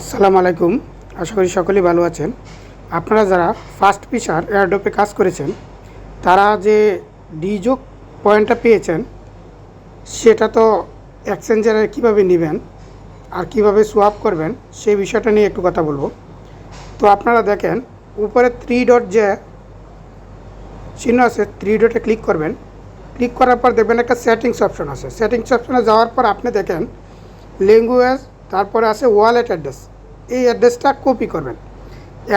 আসসালামু আলাইকুম। আশা করি সকলেই ভালো আছেন। আপনারা যারা ফার্স্ট পিসার এয়ারড্রপে কাজ করেছেন, তারা যে ডিযোগ পয়েন্টটা পেয়েছেন, সেটা তো এক্সচেঞ্জারে কীভাবে নেবেন আর কীভাবে সোয়াপ করবেন, সেই বিষয়টা নিয়ে একটু কথা বলব। তো আপনারা দেখেন, উপরে থ্রি ডট যে চিহ্ন আছে থ্রি ডটে ক্লিক করবেন। ক্লিক করার পর দেখবেন একটা সেটিংস অপশন আছে। সেটিংস অপশনে যাওয়ার পর আপনি দেখেন ল্যাঙ্গুয়েজ তারপরে আছে ওয়ালেট অ্যাড্রেস এই অ্যাড্রেসটা কপি করবেন।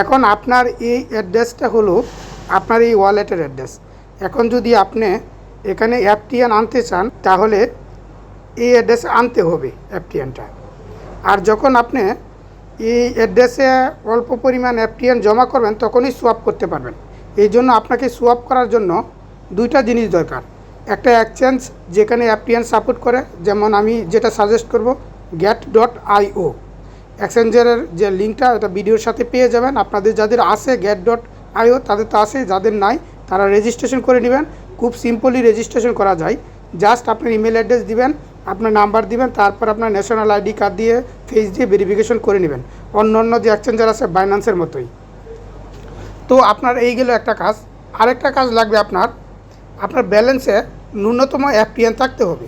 এখন আপনার এই অ্যাড্রেসটা হলো আপনার এই ওয়ালেটের অ্যাড্রেস এখন যদি আপনি এখানে অ্যাপটিএন আনতে চান, তাহলে এই অ্যাড্রেসে আনতে হবে অ্যাপটিএনটা আর যখন আপনি এই অ্যাড্রেসে অল্প পরিমাণ অ্যাপটিএন জমা করবেন, তখনই সোয়াপ করতে পারবেন। এই জন্য আপনাকে সোয়াপ করার জন্য দুইটা জিনিস দরকার। একটা এক্সচেঞ্জ যেখানে অ্যাপটিএন সাপোর্ট করে, যেমন আমি যেটা সাজেস্ট করব গ্যাট ডট আইও এক্সচেঞ্জারের যে লিঙ্কটা এটা ভিডিওর সাথে পেয়ে যাবেন। আপনাদের যাদের আছে গ্যাট ডট আইও তাদের তো আছে, যাদের নাই, তারা রেজিস্ট্রেশন করে নেবেন। খুব সিম্পলি রেজিস্ট্রেশন করা যায়। জাস্ট আপনার ইমেল অ্যাড্রেস দিবেন, আপনার নাম্বার দিবেন, তারপর আপনার ন্যাশনাল আইডি কার্ড দিয়ে ফেস দিয়ে ভেরিফিকেশন করে নেবেন। অন্য অন্য যে এক্সচেঞ্জার আছে বাইন্যান্সের মতোই। তো আপনার এই গেল একটা কাজ। আরেকটা কাজ লাগবে আপনার। আপনার ব্যালেন্সে ন্যূনতম এফটিএন থাকতে হবে।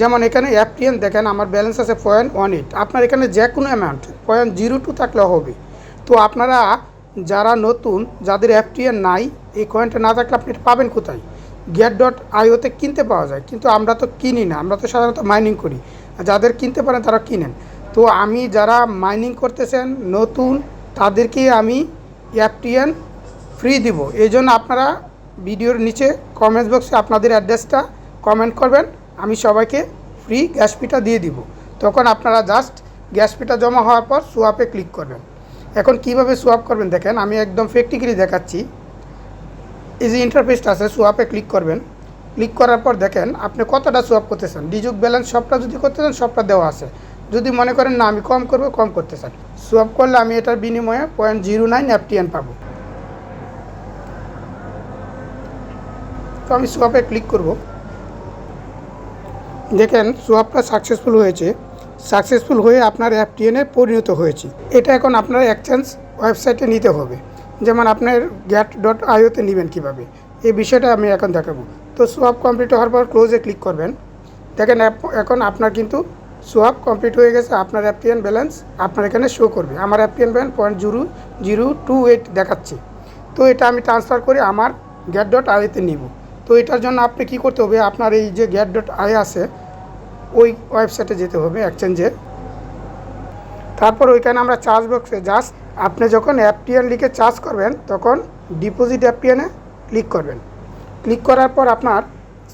যেমন এখানে এফটিএন দেখেন, আমার ব্যালেন্স আছে পয়েন্ট ওয়ান এইট আপনার এখানে যে কোনো অ্যামাউন্ট পয়েন্ট জিরো টু থাকলে হবে। তো আপনারা যারা নতুন, যাদের এফটিএন নাই, এই কয়েনটা না থাকলে আপনি পাবেন কোথায়? গেট ডট আইওতে কিনতে পাওয়া যায়। কিন্তু আমরা তো কিনি না, আমরা তো সাধারণত মাইনিং করি। যাদের কিনতে পারেন তারা কিনেন। তো আমি যারা মাইনিং করতেছেন, নতুন, তাদেরকে আমি এফটিএন ফ্রি দিব। এই জন্য আপনারা ভিডিওর নিচে কমেন্টস বক্সে আপনাদের অ্যাড্রেসটা কমেন্ট করবেন। আমি সবাইকে ফ্রি গ্যাস ফিটা দিয়ে দিব। তখন আপনারা জাস্ট গ্যাস ফিটা জমা হওয়ার পর সোয়াপে ক্লিক করবেন। এখন কীভাবে সোয়াপ করবেন দেখেন, আমি একদম প্র্যাকটিক্যালি দেখাচ্ছি। এই যে ইন্টারফেসটা আছে সোয়াপে ক্লিক করবেন। ক্লিক করার পর দেখেন, আপনি কতটা সোয়াপ করতে চান ডিজুক ব্যালেন্স সবটা যদি করতে চান সবটা দেওয়া আছে। যদি মনে করেন না, আমি কম করব, কম করতে চান সোয়াপ করলে আমি এটার বিনিময়ে পয়েন্ট জিরো নাইন এফটিএন পাবো। তো আমি সোয়াপে ক্লিক করব। দেখেন সোয়াপটা সাকসেসফুল হয়েছে। সাকসেসফুল হয়ে আপনার এফটিএনে পরিণত হয়েছে। এটা এখন আপনার এক্সচেঞ্জ ওয়েবসাইটে নিতে হবে। যেমন আপনার গ্যাট ডট আইওতে নেবেন কীভাবে। এই বিষয়টা আমি এখন দেখাবো। তো সোয়াপ কমপ্লিট হওয়ার পর ক্লোজে ক্লিক করবেন। দেখেন এখন আপনার কিন্তু সোয়াপ কমপ্লিট হয়ে গেছে, আপনার এফটিএন ব্যালেন্স আপনার এখানে শো করবে। আমার FTN balance point zero zero two eight দেখাচ্ছে। তো এটা আমি ট্রান্সফার করে আমার গ্যাট ডট আইতে নিব। তো এটার জন্য আপনি কী করতে হবে? আপনার এই যে গ্যাট ডট আই আছে ওই ওয়েবসাইটে যেতে হবে, এক্সচেঞ্জে। তারপর ওইখানে আমরা চার্জ বক্সে জাস্ট আপনি যখন এফটিএন লিখে চার্জ করবেন, তখন ডিপোজিট এফটিএনে ক্লিক করবেন। ক্লিক করার পর আপনার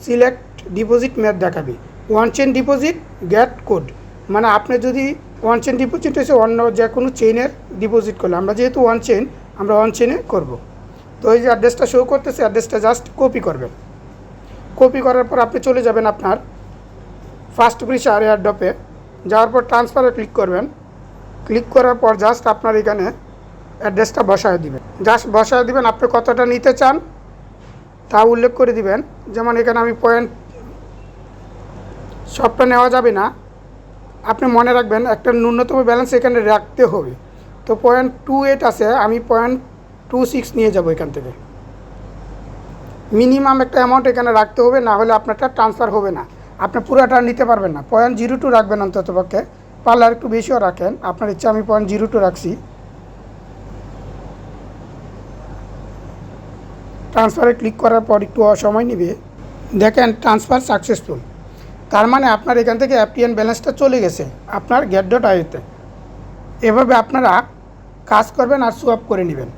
সিলেক্ট ডিপোজিট মেথড দেখাবে। One chain deposit gate code মানে আপনি যদি ওয়ান চেন ডিপোজিট হয়েছে অন্য যে কোনো চেইনের ডিপোজিট করলে আমরা যেহেতু ওয়ান চেন আমরা ওয়ান চেনে করব। তো এই যে অ্যাড্রেসটা শো করতেছে অ্যাড্রেসটা জাস্ট কপি করবেন। কপি করার পর আপনি চলে যাবেন আপনার ফার্স্ট প্রিসার এয়ারড্রপে যাওয়ার পর ট্রান্সফারে ক্লিক করবেন। ক্লিক করার পর জাস্ট আপনার এখানে অ্যাড্রেসটা বসায় দিবেন। জাস্ট বসায় দিবেন, আপনি কতটা নিতে চান তা উল্লেখ করে দিবেন। যেমন এখানে আমি পয়েন্ট সবটা নেওয়া যাবে না। আপনি মনে রাখবেন একটা ন্যূনতম ব্যালেন্স এখানে রাখতে হবে। তো পয়েন্ট টু এইট আছে, আমি পয়েন্ট টু সিক্স নিয়ে যাব এখান থেকে। মিনিমাম একটা অ্যামাউন্ট এখানে রাখতে হবে, না হলে আপনারটা ট্রান্সফার হবে না। আপনি পুরোটা নিতে পারবেন না। পয়েন্ট জিরো টু রাখবেন অন্তত পক্ষে। পারলে আর একটু বেশিও রাখেন। আপনার ইচ্ছা, আমি পয়েন্ট জিরো টু রাখছি। ট্রান্সফারে ক্লিক করার পর একটু সময় নেবে। দেখেন ট্রান্সফার সাকসেসফুল তার মানে আপনার এখান থেকে অ্যাপটিএন ব্যালেন্সটা চলে গেছে। আপনার গেট ডট আইতে এভাবে আপনারা কাজ করবেন আর সোয়াপ করে নেবেন।